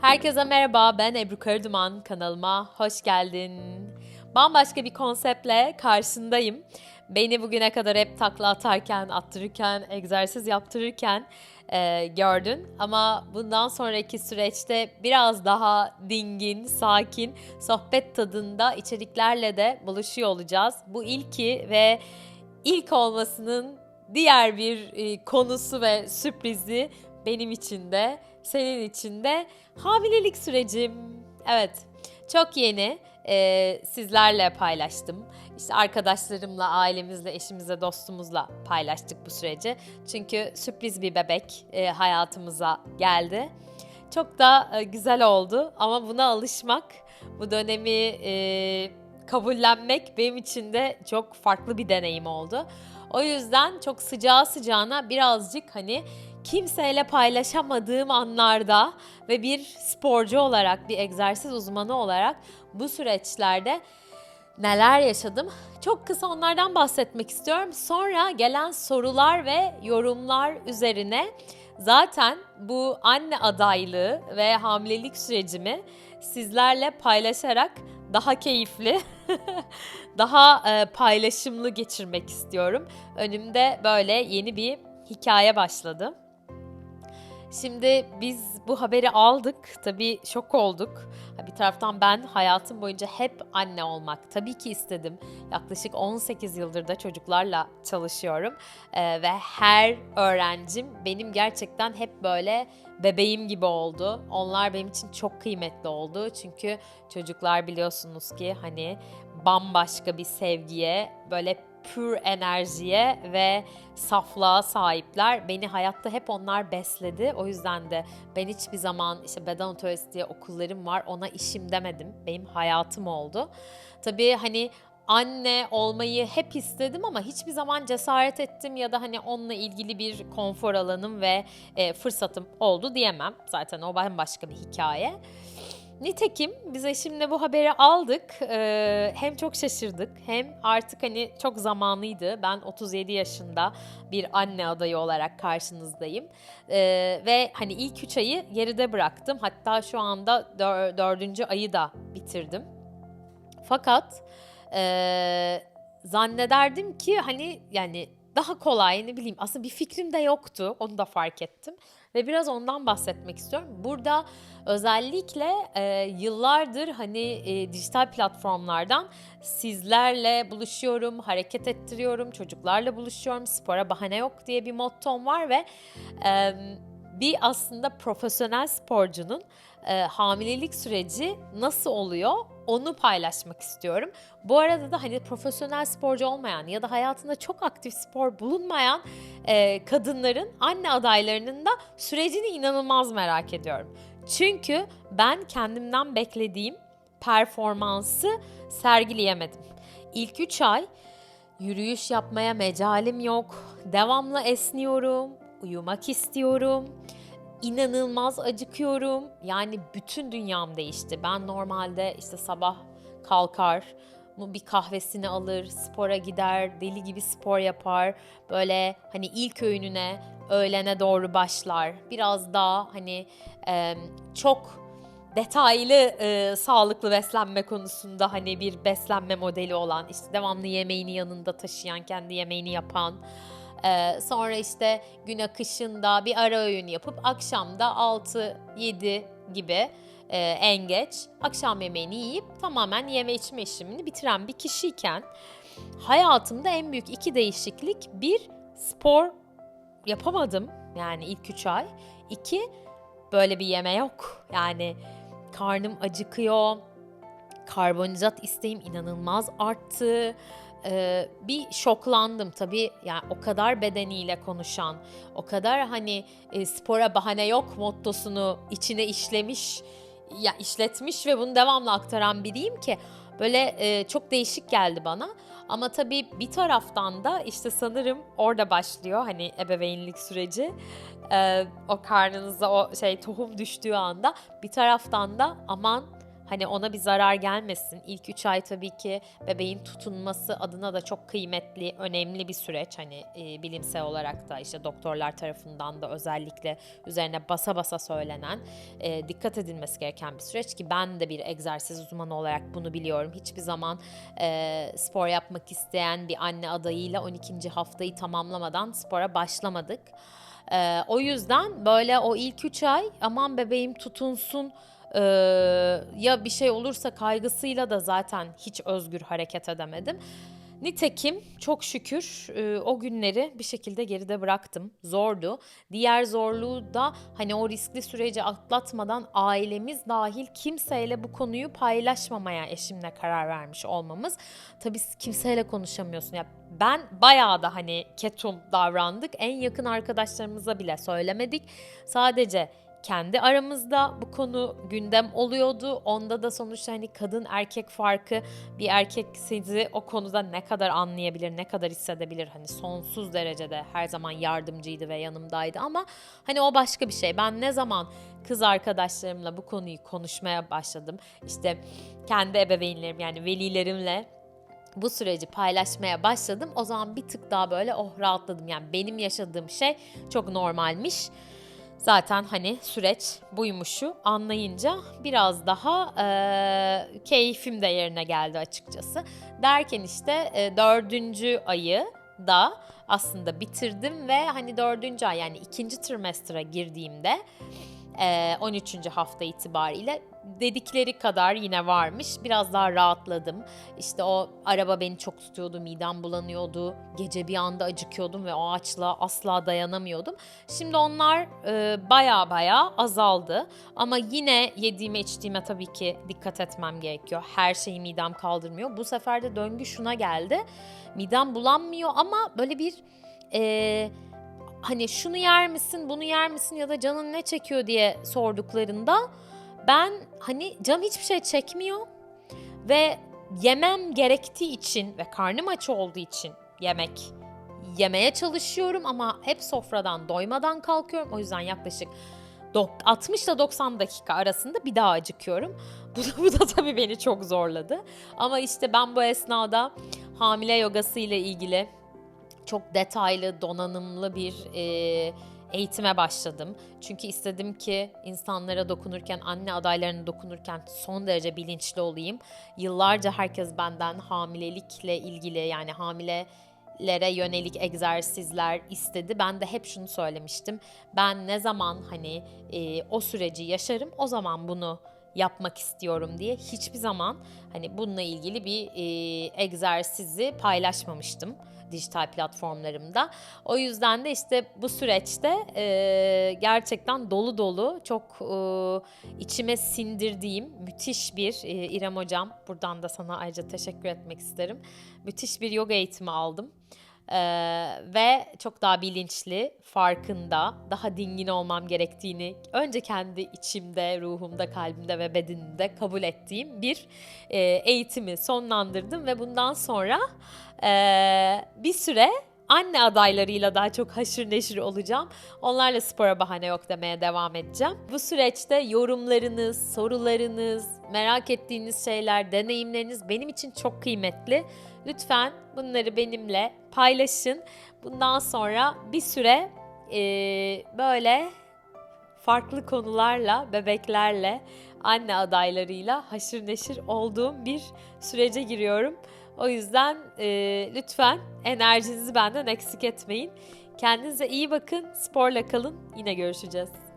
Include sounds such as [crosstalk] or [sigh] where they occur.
Herkese merhaba, ben Ebru Karaduman. Kanalıma hoş geldin. Bambaşka bir konseptle karşındayım. Beni bugüne kadar hep takla atarken, attırırken, egzersiz yaptırırken e, gördün. Ama bundan sonraki süreçte biraz daha dingin, sakin, sohbet tadında içeriklerle de buluşuyor olacağız. Bu ilki ve ilk olmasının diğer bir e, konusu ve sürprizi benim için de, senin için de hamilelik sürecim. Evet, çok yeni. e, sizlerle paylaştım. İşte arkadaşlarımla, ailemizle, eşimizle, dostumuzla paylaştık bu süreci. Çünkü sürpriz bir bebek e, hayatımıza geldi. Çok da e, güzel oldu ama buna alışmak, bu dönemi e, kabullenmek benim için de çok farklı bir deneyim oldu. O yüzden çok sıcağı sıcağına birazcık hani kimseyle paylaşamadığım anlarda ve bir sporcu olarak, bir egzersiz uzmanı olarak bu süreçlerde neler yaşadım? Çok kısa onlardan bahsetmek istiyorum. Sonra gelen sorular ve yorumlar üzerine zaten bu anne adaylığı ve hamilelik sürecimi sizlerle paylaşarak daha keyifli, [laughs] daha e, paylaşımlı geçirmek istiyorum. Önümde böyle yeni bir hikaye başladı. Şimdi biz bu haberi aldık. Tabii şok olduk. Bir taraftan ben hayatım boyunca hep anne olmak tabii ki istedim. Yaklaşık 18 yıldır da çocuklarla çalışıyorum. Ee, ve her öğrencim benim gerçekten hep böyle bebeğim gibi oldu. Onlar benim için çok kıymetli oldu. Çünkü çocuklar biliyorsunuz ki hani bambaşka bir sevgiye, böyle pür enerjiye ve saflığa sahipler. Beni hayatta hep onlar besledi. O yüzden de ben hiçbir zaman işte beden atölyesi diye okullarım var ona işim demedim. Benim hayatım oldu. Tabii hani anne olmayı hep istedim ama hiçbir zaman cesaret ettim ya da hani onunla ilgili bir konfor alanım ve e, fırsatım oldu diyemem. Zaten o bambaşka bir hikaye. Nitekim biz eşimle bu haberi aldık. Ee, hem çok şaşırdık hem artık hani çok zamanlıydı. Ben 37 yaşında bir anne adayı olarak karşınızdayım. Ee, ve hani ilk 3 ayı geride bıraktım. Hatta şu anda 4. ayı da bitirdim. Fakat e, zannederdim ki hani yani daha kolay ne bileyim aslında bir fikrim de yoktu onu da fark ettim ve biraz ondan bahsetmek istiyorum. Burada özellikle e, yıllardır hani e, dijital platformlardan sizlerle buluşuyorum, hareket ettiriyorum, çocuklarla buluşuyorum, spora bahane yok diye bir mottom var ve e, bir aslında profesyonel sporcunun e, hamilelik süreci nasıl oluyor onu paylaşmak istiyorum. Bu arada da hani profesyonel sporcu olmayan ya da hayatında çok aktif spor bulunmayan e, kadınların anne adaylarının da sürecini inanılmaz merak ediyorum. Çünkü ben kendimden beklediğim performansı sergileyemedim. İlk 3 ay yürüyüş yapmaya mecalim yok. Devamlı esniyorum, uyumak istiyorum inanılmaz acıkıyorum. Yani bütün dünyam değişti. Ben normalde işte sabah kalkar, bir kahvesini alır, spora gider, deli gibi spor yapar. Böyle hani ilk öğününe öğlene doğru başlar. Biraz daha hani çok detaylı e, sağlıklı beslenme konusunda hani bir beslenme modeli olan, işte devamlı yemeğini yanında taşıyan, kendi yemeğini yapan ee, sonra işte gün akışında bir ara öğün yapıp akşamda 6-7 gibi e, en geç akşam yemeğini yiyip tamamen yeme içme işlemini bitiren bir kişiyken hayatımda en büyük iki değişiklik bir spor yapamadım yani ilk 3 ay. İki böyle bir yeme yok. Yani karnım acıkıyor. Karbonhidrat isteğim inanılmaz arttı e, bir şoklandım tabii yani o kadar bedeniyle konuşan, o kadar hani e, spora bahane yok mottosunu içine işlemiş, ya işletmiş ve bunu devamlı aktaran biriyim ki böyle e, çok değişik geldi bana. Ama tabii bir taraftan da işte sanırım orada başlıyor hani ebeveynlik süreci. Ee, o karnınıza o şey tohum düştüğü anda bir taraftan da aman Hani ona bir zarar gelmesin. İlk 3 ay tabii ki bebeğin tutunması adına da çok kıymetli, önemli bir süreç. Hani e, bilimsel olarak da işte doktorlar tarafından da özellikle üzerine basa basa söylenen, e, dikkat edilmesi gereken bir süreç ki ben de bir egzersiz uzmanı olarak bunu biliyorum. Hiçbir zaman e, spor yapmak isteyen bir anne adayıyla 12. haftayı tamamlamadan spora başlamadık. E, o yüzden böyle o ilk 3 ay aman bebeğim tutunsun ee, ya bir şey olursa kaygısıyla da zaten hiç özgür hareket edemedim. Nitekim çok şükür e, o günleri bir şekilde geride bıraktım. Zordu. Diğer zorluğu da hani o riskli süreci atlatmadan ailemiz dahil kimseyle bu konuyu paylaşmamaya eşimle karar vermiş olmamız. Tabii kimseyle konuşamıyorsun. Ya ben bayağı da hani ketum davrandık. En yakın arkadaşlarımıza bile söylemedik. Sadece kendi aramızda bu konu gündem oluyordu. Onda da sonuçta hani kadın erkek farkı bir erkek sizi o konuda ne kadar anlayabilir, ne kadar hissedebilir. Hani sonsuz derecede her zaman yardımcıydı ve yanımdaydı ama hani o başka bir şey. Ben ne zaman kız arkadaşlarımla bu konuyu konuşmaya başladım. İşte kendi ebeveynlerim yani velilerimle bu süreci paylaşmaya başladım. O zaman bir tık daha böyle oh rahatladım. Yani benim yaşadığım şey çok normalmiş zaten hani süreç buymuşu anlayınca biraz daha e, keyfim de yerine geldi açıkçası. Derken işte e, dördüncü ayı da aslında bitirdim ve hani dördüncü ay yani ikinci trimestra girdiğimde 13. hafta itibariyle dedikleri kadar yine varmış. Biraz daha rahatladım. İşte o araba beni çok tutuyordu, midem bulanıyordu. Gece bir anda acıkıyordum ve o açlığa asla dayanamıyordum. Şimdi onlar e, baya baya azaldı. Ama yine yediğime içtiğime tabii ki dikkat etmem gerekiyor. Her şeyi midem kaldırmıyor. Bu sefer de döngü şuna geldi. Midem bulanmıyor ama böyle bir... E, hani şunu yer misin, bunu yer misin ya da canın ne çekiyor diye sorduklarında ben hani canım hiçbir şey çekmiyor ve yemem gerektiği için ve karnım aç olduğu için yemek yemeye çalışıyorum ama hep sofradan doymadan kalkıyorum. O yüzden yaklaşık 60 ile 90 dakika arasında bir daha acıkıyorum. [laughs] Bu da, bu da tabii beni çok zorladı. Ama işte ben bu esnada hamile yogası ile ilgili çok detaylı, donanımlı bir e, eğitime başladım. Çünkü istedim ki insanlara dokunurken, anne adaylarına dokunurken son derece bilinçli olayım. Yıllarca herkes benden hamilelikle ilgili yani hamile lere yönelik egzersizler istedi. Ben de hep şunu söylemiştim. Ben ne zaman hani e, o süreci yaşarım o zaman bunu yapmak istiyorum diye hiçbir zaman hani bununla ilgili bir e, egzersizi paylaşmamıştım dijital platformlarımda. O yüzden de işte bu süreçte e, gerçekten dolu dolu çok e, içime sindirdiğim müthiş bir e, İrem Hocam buradan da sana ayrıca teşekkür etmek isterim. Müthiş bir yoga eğitimi aldım. Ee, ve çok daha bilinçli, farkında, daha dingin olmam gerektiğini önce kendi içimde, ruhumda, kalbimde ve bedenimde kabul ettiğim bir e, eğitimi sonlandırdım ve bundan sonra e, bir süre anne adaylarıyla daha çok haşır neşir olacağım. Onlarla spora bahane yok demeye devam edeceğim. Bu süreçte yorumlarınız, sorularınız, merak ettiğiniz şeyler, deneyimleriniz benim için çok kıymetli. Lütfen bunları benimle paylaşın. Bundan sonra bir süre e, böyle farklı konularla, bebeklerle, anne adaylarıyla haşır neşir olduğum bir sürece giriyorum. O yüzden e, lütfen enerjinizi benden eksik etmeyin. Kendinize iyi bakın, sporla kalın. Yine görüşeceğiz.